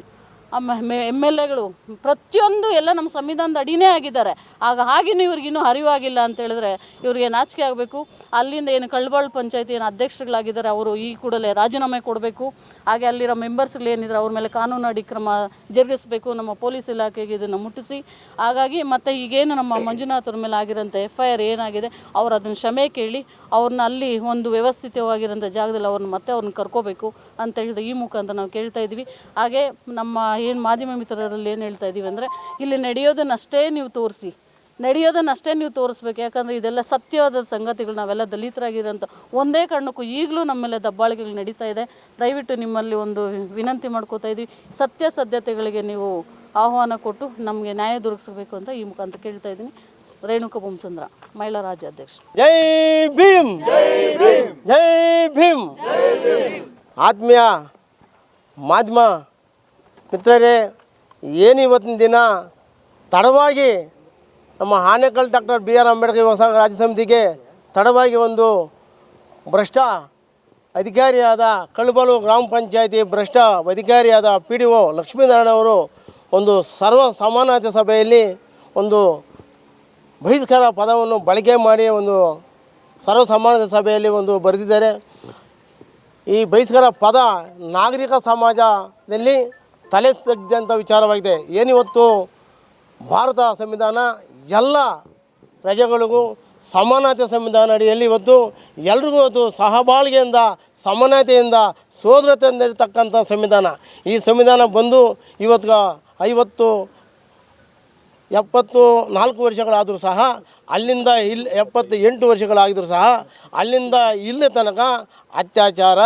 ಎಂ ಎಲ್ ಎಗಳು ಪ್ರತಿಯೊಂದು ಎಲ್ಲ ನಮ್ಮ ಸಂವಿಧಾನದ ಅಡಿನೇ ಆಗಿದ್ದಾರೆ. ಆಗ ಹಾಗೇನು ಇವ್ರಿಗಿನ್ನೂ ಅರಿವಾಗಿಲ್ಲ ಅಂತ ಹೇಳಿದ್ರೆ ಇವ್ರಿಗೆ ನಾಚಿಕೆ ಆಗಬೇಕು. ಅಲ್ಲಿಂದ ಏನು ಕಳ್ಬಾಳ್ ಪಂಚಾಯತಿ ಏನು ಅಧ್ಯಕ್ಷರುಗಳಾಗಿದ್ದಾರೆ, ಅವರು ಈ ಕೂಡಲೇ ರಾಜೀನಾಮೆ ಕೊಡಬೇಕು. ಹಾಗೆ ಅಲ್ಲಿರೋ ಮೆಂಬರ್ಸ್ಗಳು ಏನಿದ್ರು ಅವ್ರ ಮೇಲೆ ಕಾನೂನು ಅಡಿ ಕ್ರಮ ಜರುಗಿಸಬೇಕು, ನಮ್ಮ ಪೊಲೀಸ್ ಇಲಾಖೆಗೆ ಇದನ್ನು ಮುಟ್ಟಿಸಿ. ಹಾಗಾಗಿ ಮತ್ತು ಈಗೇನು ನಮ್ಮ ಮಂಜುನಾಥ್ ಅವ್ರ ಮೇಲೆ ಆಗಿರೋಂಥ ಎಫ್ ಐ ಆರ್ ಏನಾಗಿದೆ, ಅವ್ರು ಅದನ್ನು ಕ್ಷಮೆ ಕೇಳಿ, ಅವ್ರನ್ನ ಅಲ್ಲಿ ಒಂದು ವ್ಯವಸ್ಥಿತವಾಗಿರೋಂಥ ಜಾಗದಲ್ಲಿ ಅವ್ರನ್ನ ಮತ್ತೆ ಅವ್ರನ್ನ ಕರ್ಕೋಬೇಕು ಅಂತ ಹೇಳಿದ ಈ ಮುಖಾಂತರ ನಾವು ಕೇಳ್ತಾ ಇದ್ವಿ ಹಾಗೆ ನಮ್ಮ ಏನು ಮಾಧ್ಯಮ ಮಿತ್ರರಲ್ಲಿ ಏನು ಹೇಳ್ತಾ ಇದ್ದೀವಿ ಅಂದರೆ, ಇಲ್ಲಿ ನಡೆಯೋದನ್ನಷ್ಟೇ ನೀವು ತೋರಿಸಿ. ನಡೆಯೋದನ್ನಷ್ಟೇ ನೀವು ತೋರಿಸ್ಬೇಕು. ಯಾಕಂದರೆ ಇದೆಲ್ಲ ಸತ್ಯವಾದ ಸಂಗತಿಗಳು ನಾವೆಲ್ಲ ದಲಿತರಾಗಿರೋಂಥ ಒಂದೇ ಕಾರಣಕ್ಕೂ ಈಗಲೂ ನಮ್ಮೆಲ್ಲ ಮೇಲೆ ದಬ್ಬಾಳಿಕೆಗಳು ನಡೀತಾ ಇದೆ. ದಯವಿಟ್ಟು ನಿಮ್ಮಲ್ಲಿ ಒಂದು ವಿನಂತಿ ಮಾಡ್ಕೋತಾ ಇದ್ದೀವಿ ಸತ್ಯಾಸತ್ಯತೆಗಳಿಗೆ ನೀವು ಆಹ್ವಾನ ಕೊಟ್ಟು ನಮಗೆ ನ್ಯಾಯ ದೊರಕಿಸಬೇಕು ಅಂತ ಈ ಮುಖಾಂತರ ಕೇಳ್ತಾ ಇದ್ದೀನಿ. ರೇಣುಕಾ ಬೊಮ್ಮಸಂದ್ರ ಮಹಿಳಾ ರಾಜ್ಯಾಧ್ಯಕ್ಷ ಜೈ ಭೀಮ್! ಜೈ ಭೀಮ್! ಆತ್ಮೀಯ ಮಾಧ್ಯಮ ಮಿತ್ರರೇ ಏನು ಇವತ್ತಿನ ದಿನ? ತಡವಾಗಿ ನಮ್ಮ Anekal doctor B R Ambedkar ಯುವ ಸಂಘ ರಾಜ್ಯ ಸಮಿತಿಗೆ ತಡವಾಗಿ ಒಂದು ಭ್ರಷ್ಟ ಅಧಿಕಾರಿಯಾದ ಕಳ್ಬಲು ಗ್ರಾಮ ಪಂಚಾಯಿತಿ ಭ್ರಷ್ಟ ಅಧಿಕಾರಿಯಾದ ಪಿ ಡಿ ಒ ಲಕ್ಷ್ಮೀನಾರಾಯಣ ಅವರು ಒಂದು ಸರ್ವ ಸಮಾನತೆ ಸಭೆಯಲ್ಲಿ ಒಂದು ಬಹಿಷ್ಕಾರ ಪದವನ್ನು ಬಳಕೆ ಮಾಡಿ ಒಂದು ಸರ್ವ ಸಮಾನತೆ ಸಭೆಯಲ್ಲಿ ಒಂದು ಬರೆದಿದ್ದಾರೆ. ಈ ಬಹಿಷ್ಕಾರ ಪದ ನಾಗರಿಕ ಸಮಾಜದಲ್ಲಿ ತಲೆ ತಗ್ಗಿದಂಥ ವಿಚಾರವಾಗಿದೆ. ಏನಿವತ್ತು ಭಾರತ ಸಂವಿಧಾನ ಎಲ್ಲ ಪ್ರಜೆಗಳಿಗೂ ಸಮಾನತೆ ಸಂವಿಧಾನ ಅಡಿಯಲ್ಲಿ ಇವತ್ತು ಎಲ್ರಿಗೂ ಇವತ್ತು ಸಹಬಾಳ್ಗೆಯಿಂದ, ಸಮಾನತೆಯಿಂದ, ಸೋದರತೆಯಿಂದ ಇರತಕ್ಕಂಥ ಸಂವಿಧಾನ. ಈ ಸಂವಿಧಾನ ಬಂದು ಇವತ್ತು ಐವತ್ತು ಎಪ್ಪತ್ತು ನಾಲ್ಕು ವರ್ಷಗಳಾದರೂ ಸಹ, ಅಲ್ಲಿಂದ ಇಲ್ಲಿ ಎಪ್ಪತ್ತು ಎಂಟು ವರ್ಷಗಳಾಗಿದ್ರು ಸಹ, ಅಲ್ಲಿಂದ ಇಲ್ಲಿ ತನಕ ಅತ್ಯಾಚಾರ,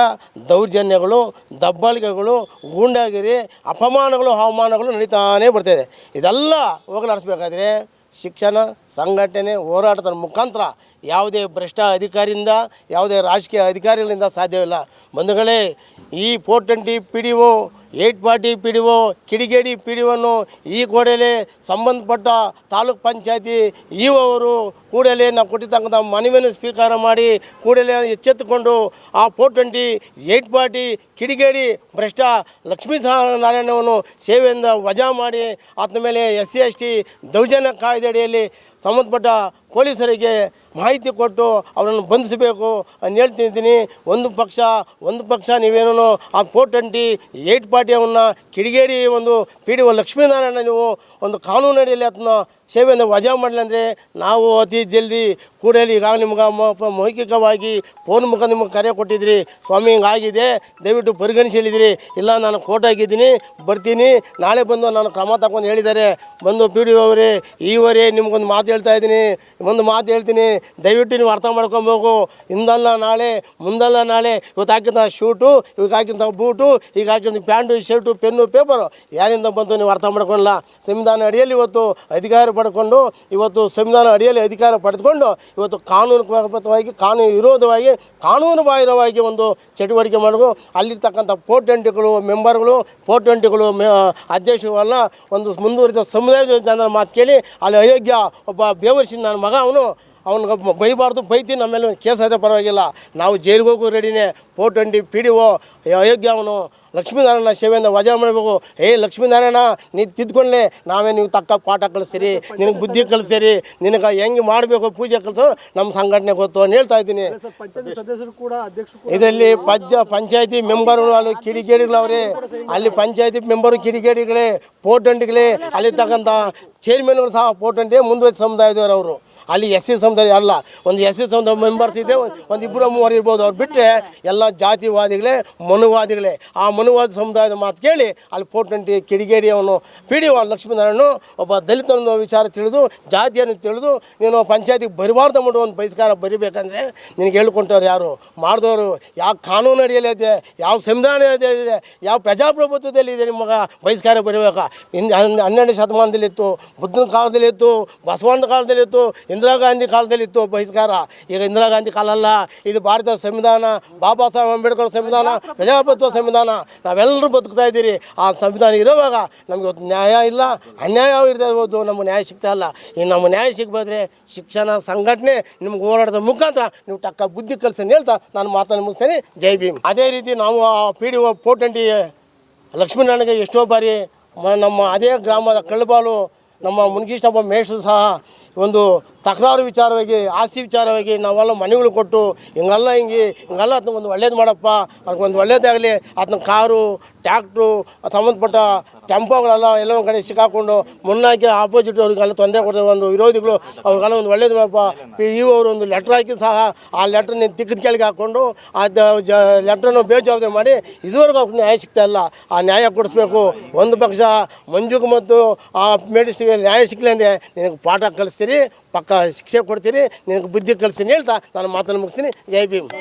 ದೌರ್ಜನ್ಯಗಳು, ದಬ್ಬಾಳಿಕೆಗಳು, ಗೂಂಡಾಗಿರಿ, ಅಪಮಾನಗಳು, ಅವಮಾನಗಳು ನಡೀತಾನೇ ಬರ್ತಾಯಿದೆ ಇದೆಲ್ಲ ಹೋಗಲಾಡಿಸ್ಬೇಕಾದ್ರೆ ಶಿಕ್ಷಣ, ಸಂಘಟನೆ, ಹೋರಾಟದ ಮುಖಾಂತರ ಯಾವುದೇ ಭ್ರಷ್ಟ ಅಧಿಕಾರಿಯಿಂದ, ಯಾವುದೇ ರಾಜಕೀಯ ಅಧಿಕಾರಿಗಳಿಂದ ಸಾಧ್ಯವಿಲ್ಲ. ಬಂಧುಗಳೇ, ಈ four twenty P D O eight forty P D O ಕಿಡಿಗೇಡಿ P D ಒನ್ನು ಈ ಕೂಡಲೇ ಸಂಬಂಧಪಟ್ಟ ತಾಲೂಕ್ ಪಂಚಾಯತಿ ಇ ಅವರು ಕೂಡಲೇ ನಾವು ಕೊಟ್ಟಿರ್ತಕ್ಕಂಥ ಮನವಿಯನ್ನು ಸ್ವೀಕಾರ ಮಾಡಿ, ಕೂಡಲೇ ಎಚ್ಚೆತ್ತುಕೊಂಡು ಆ ಫೋರ್ ಟ್ವೆಂಟಿ ಏಟ್ ಫಾರ್ಟಿ ಕಿಡಿಗೇಡಿ ಭ್ರಷ್ಟ ಲಕ್ಷ್ಮೀ ನಾರಾಯಣವನ್ನು ಸೇವೆಯಿಂದ ವಜಾ ಮಾಡಿ, ಆತನ ಮೇಲೆ ಎಸ್ ಸಿ ಎಸ್ ಟಿ ದೌರ್ಜನ್ಯ ಕಾಯ್ದೆ ಅಡಿಯಲ್ಲಿ ಸಂಬಂಧಪಟ್ಟ ಪೊಲೀಸರಿಗೆ ಮಾಹಿತಿ ಕೊಟ್ಟು ಅವರನ್ನು ಬಂಧಿಸಬೇಕು ಅಂತ ಹೇಳ್ತಿದ್ದೀನಿ ಒಂದು ಪಕ್ಷ ಒಂದು ಪಕ್ಷ ನೀವೇನೋ ಆ ಫೋರ್ ಟ್ವೆಂಟಿ ಏಯ್ಟ್ ಪಾರ್ಟಿಯವನ್ನು ಕಿಡಿಗೇಡಿ ಒಂದು ಪಿ ಡಿ ಒ ಲಕ್ಷ್ಮೀನಾರಾಯಣ ನೀವು ಒಂದು ಕಾನೂನು ಅಡಿಯಲ್ಲಿ ಅದನ್ನ ಸೇವೆಯನ್ನು ವಜಾ ಮಾಡಲಿ ಅಂದರೆ ನಾವು ಅತಿ ಜಲ್ದಿ ಕೂಡಲಿ ಈಗ ನಿಮ್ಗೆ ಮೌಖಿಕವಾಗಿ ಫೋನ್ ಮುಖ ನಿಮಗೆ ಕರೆ ಕೊಟ್ಟಿದ್ರಿ. ಸ್ವಾಮಿ, ಹಿಂಗಾಗಿದೆ. ದಯವಿಟ್ಟು ಪರಿಗಣಿಸಿ ಹೇಳಿದಿರಿ. ಇಲ್ಲ, ನಾನು ಕೋರ್ಟ್ ಆಗಿದ್ದೀನಿ ಬರ್ತೀನಿ. ನಾಳೆ ಬಂದು ನಾನು ಕ್ರಮ ತಗೊಂಡು ಹೇಳಿದ್ದಾರೆ. ಬಂದು ಪಿ ಡಿ ಅವರೇ, ಈವರೆ ನಿಮ್ಗೊಂದು ಮಾತು ಹೇಳ್ತಾ ಇದ್ದೀನಿ. ಒಂದು ಮಾತು ಹೇಳ್ತೀನಿ. ದಯವಿಟ್ಟು ನೀವು ಅರ್ಥ ಮಾಡ್ಕೊಬೇಕು ಹಿಂದಲ್ಲ ನಾಳೆ, ಮುಂದಲ್ಲ ನಾಳೆ. ಇವತ್ತು ಹಾಕಿದಂಥ ಶೂಟು ಇವಾಗ ಹಾಕಿದಂಥ ಬೂಟು, ಈಗ ಹಾಕಿದ ಪ್ಯಾಂಟು, ಶರ್ಟು, ಪೆನ್ನು, ಪೇಪರು ಯಾರಿಂದ ಬಂತು ನೀವು ಅರ್ಥ ಮಾಡ್ಕೊಳ್ಳಲ್ಲ ಸಂವಿಧಾನ ಅಡಿಯಲ್ಲಿ ಇವತ್ತು ಅಧಿಕಾರ ಪಡ್ಕೊಂಡು, ಇವತ್ತು ಸಂವಿಧಾನ ಅಡಿಯಲ್ಲಿ ಅಧಿಕಾರ ಪಡೆದುಕೊಂಡು, ಇವತ್ತು ಕಾನೂನುಬದ್ಧವಾಗಿ ಕಾನೂನು ವಿರೋಧವಾಗಿ, ಕಾನೂನು ಬಾಹಿರವಾಗಿ ಒಂದು ಚಟುವಟಿಕೆ ಮಾಡೋದು ಅಲ್ಲಿರ್ತಕ್ಕಂಥ ಪೋರ್ಟೆಂಟಿಗಳು ಮೆಂಬರ್ಗಳು ಪೋರ್ಟೆಂಟಿಗಳು ಮೆ ಒಂದು ಮುಂದುವರಿದ ಸಮುದಾಯದ ಜನರ ಮಾತು ಕೇಳಿ, ಅಲ್ಲಿ ಅಯೋಗ್ಯ ಒಬ್ಬ ಬೇವರ್ಸಿನ ನನ್ನ ಮಗ ಅವನು, ಅವ್ನಿಗೆ ಬೈಬಾರ್ದು, ಬೈತೀನಿ ನಮ್ಮೇಲೆ ಕೇಸ್ ಆದರೆ ಪರವಾಗಿಲ್ಲ. ನಾವು ಜೈಲಿಗೆ ಹೋಗೋ ರೆಡಿನೇ four twenty P D O, ಅಯೋಗ್ಯ ಅವನು ಲಕ್ಷ್ಮೀನಾರಾಯಣ ಸೇವೆಯಿಂದ ವಜಾ ಮಾಡಬೇಕು. ಏ ಲಕ್ಷ್ಮೀನಾರಾಯಣ ನೀ ತಿದ್ಕೊಂಡ್ಲೆ ನಾವೇ ನೀವು ತಕ್ಕ ಪಾಠ ಕಲಿಸ್ತೀರಿ ನಿನಗೆ ಬುದ್ಧಿ ಕಲಿಸ್ತೀರಿ ನಿನಗೆ ಹೆಂಗೆ ಮಾಡಬೇಕು ಪೂಜೆ ಕಲಿಸೋ ನಮ್ಮ ಸಂಘಟನೆ ಗೊತ್ತು ಅಂತ ಹೇಳ್ತಾ ಇದ್ದೀನಿ. ಇದರಲ್ಲಿ ಪಂಚ ಪಂಚಾಯತಿ ಮೆಂಬರ್ಗಳು ಅಲ್ಲಿ ಕಿಡಿಗೇಡಿಗಳವ್ರೆ ಅಲ್ಲಿ ಪಂಚಾಯತಿ ಮೆಂಬರು ಕಿಡಿಗೇಡಿಗಳೇ ಪೋಟಂಟಿಗಳೇ ಅಲ್ಲಿ ತಕ್ಕಂಥ ಚೇರ್ಮನ್ಗಳು ಸಹ ಪೋಟಂಟಿ ಮುಂದುವರಿದ ಸಮುದಾಯದವರು ಅವರು. ಅಲ್ಲಿ ಎಸ್ ಸಿ ಸಮುದಾಯ ಅಲ್ಲ. ಒಂದು ಎಸ್ ಸಿ ಸಮುದಾಯ ಮೆಂಬರ್ಸ್ ಇದೆ ಒಂದು ಇಬ್ಬರು ಮೂವರು ಇರ್ಬೋದು. ಅವ್ರು ಬಿಟ್ಟರೆ ಎಲ್ಲ ಜಾತಿವಾದಿಗಳೇ ಮನುವಾದಿಗಳೇ. ಆ ಮನುವಾದ ಸಮುದಾಯದ ಮಾತು ಕೇಳಿ ಅಲ್ಲಿ ಫೋರ್ ಟ್ವೆಂಟಿ ಕಿಡಿಗೇಡಿ ಅವನು ಪಿ ಡಿ ಒ ಲಕ್ಷ್ಮೀನಾರಾಯಣ ಒಬ್ಬ ದಲಿತನ ವಿಚಾರ ತಿಳಿದು, ಜಾತಿಯನ್ನು ತಿಳಿದು, ನೀನು ಪಂಚಾಯತಿಗೆ ಬರಬಾರ್ದು ಮಾಡೋ ಒಂದು ಬಹಿಷ್ಕಾರ ಬರಿಬೇಕಂದ್ರೆ ನಿನಗೆ ಹೇಳ್ಕೊಂಡವ್ರು ಯಾರು? ಮಾಡಿದವರು ಯಾವ ಕಾನೂನು ಅಡಿಯಲ್ಲಿ ಇದೆ ಯಾವ ಸಂವಿಧಾನ ಇದೆ ಯಾವ ಪ್ರಜಾಪ್ರಭುತ್ವದಲ್ಲಿ ಇದೆ ನಿಮಗೆ ಬಹಿಷ್ಕಾರ ಬರಬೇಕಾ? ಹಿಂದೆ ಹನ್ನೆರಡು ಶತಮಾನದಲ್ಲಿತ್ತು, ಬುದ್ಧನ ಕಾಲದಲ್ಲಿತ್ತು ಬಸವನ ಕಾಲದಲ್ಲಿತ್ತು ಇಂದಿರಾ ಗಾಂಧಿ ಕಾಲದಲ್ಲಿ ಇತ್ತು ಬಹಿಷ್ಕಾರ. ಈಗ ಇಂದಿರಾ ಗಾಂಧಿ ಕಾಲ ಅಲ್ಲ ಇದು ಭಾರತದ ಸಂವಿಧಾನ, ಬಾಬಾ ಸಾಹೇಬ್ ಅಂಬೇಡ್ಕರ್ ಸಂವಿಧಾನ, ಪ್ರಜಾಪ್ರಭುತ್ವ ಸಂವಿಧಾನ. ನಾವೆಲ್ಲರೂ ಬದುಕ್ತಾ ಇದ್ದೀರಿ. ಆ ಸಂವಿಧಾನ ಇರೋವಾಗ ನಮಗೆ ಇವತ್ತು ನ್ಯಾಯ ಇಲ್ಲ. ಅನ್ಯಾಯ ಇರ್ಬೋದು. ನಮಗೆ ನ್ಯಾಯ ಸಿಗ್ತಾ ಇಲ್ಲ. ಈ ನಮ್ಮ ನ್ಯಾಯ ಸಿಗ್ಬೋದ್ರೆ ಶಿಕ್ಷಣ ಸಂಘಟನೆ ನಿಮ್ಗೆ ಹೋರಾಟದ ಮುಖಾಂತರ ನೀವು ಟಕ್ಕ ಬುದ್ಧಿ ಕಲಿಸಿ ಹೇಳ್ತಾ ನಾನು ಮಾತನ್ನು ಮುಗಿಸ್ತೇನೆ. ಜೈ ಭೀಮ್. ಅದೇ ರೀತಿ ನಾವು ಆ ಪಿ ಡಿ ಒ ಟ್ವೆಂಟಿ ಲಕ್ಷ್ಮೀನಾರಾಯಣಗೆ ಎಷ್ಟೋ ಬಾರಿ ನಮ್ಮ ಅದೇ ಗ್ರಾಮದ ಕಳ್ಳಬಾಲು ನಮ್ಮ ಮುನಿಕೃಷ್ಣಪ್ಪ ಮೇಷರು ಸಹ ಒಂದು ತಕರಾರು ವಿಚಾರವಾಗಿ, ಆಸ್ತಿ ವಿಚಾರವಾಗಿ ನಾವೆಲ್ಲ ಮನೆಗಳು ಕೊಟ್ಟು, ಹಿಂಗೆಲ್ಲ ಹಿಂಗೆ, ಹಿಂಗೆಲ್ಲ ಅದನ್ನ ಒಂದು ಒಳ್ಳೇದು ಮಾಡಪ್ಪ ಅದಕ್ಕೊಂದು ಒಳ್ಳೇದಾಗಲಿ ಅದನ್ನ ಕಾರು, ಟ್ಯಾಕ್ಟ್ರು, ಸಂಬಂಧಪಟ್ಟ ಟೆಂಪೋಗಳೆಲ್ಲ ಎಲ್ಲ ಒಂದು ಕಡೆ ಸಿಕ್ಕಾಕೊಂಡು, ಮುನ್ನಾಕಿ ಆಪೋಸಿಟ್ ಅವ್ರಿಗೆಲ್ಲ ತೊಂದರೆ ಕೊಡ್ತಾರೆ ಒಂದು ವಿರೋಧಿಗಳು, ಅವ್ರಿಗೆಲ್ಲ ಒಂದು ಒಳ್ಳೇದು ಮಾಡಪ್ಪ. ಪಿ ಯು ಅವರು ಒಂದು ಲೆಟ್ರ್ ಹಾಕಿ ಸಹ ಆ ಲೆಟ್ರನ್ನ ತಿಕ್ಕದ ಕೆಳಗೆ ಹಾಕ್ಕೊಂಡು, ಆ ಜ ಲೆಟ್ರನ್ನು ಬೇಜವಾಬ್ದಾರಿ ಮಾಡಿ, ಇದುವರೆಗೂ ಅವ್ರಿಗೆ ನ್ಯಾಯ ಸಿಗ್ತಾ ಇಲ್ಲ. ಆ ನ್ಯಾಯ ಕೊಡಿಸ್ಬೇಕು. ಒಂದು ಪಕ್ಷ ಮಂಜುಗೆ ಮತ್ತು ಆ ಮೇಡಿಸ್ಟಿಗೆ ನ್ಯಾಯ ಸಿಗಲಿ ಅಂದರೆ ನಿನಗೆ ಪಾಠ ಕಲಿಸ್ತೀರಿ ಪಕ್ಕ ಶಿಕ್ಷೆ ಕೊಡ್ತೀರಿ ನಿನಗೆ ಬುದ್ಧಿ ಕಲಿಸ್ತೀನಿ ಹೇಳ್ತಾ ನಾನು ಮಾತನ್ನು ಮುಗಿಸ್ತೀನಿ. ಜೈ ಭೀಮ್.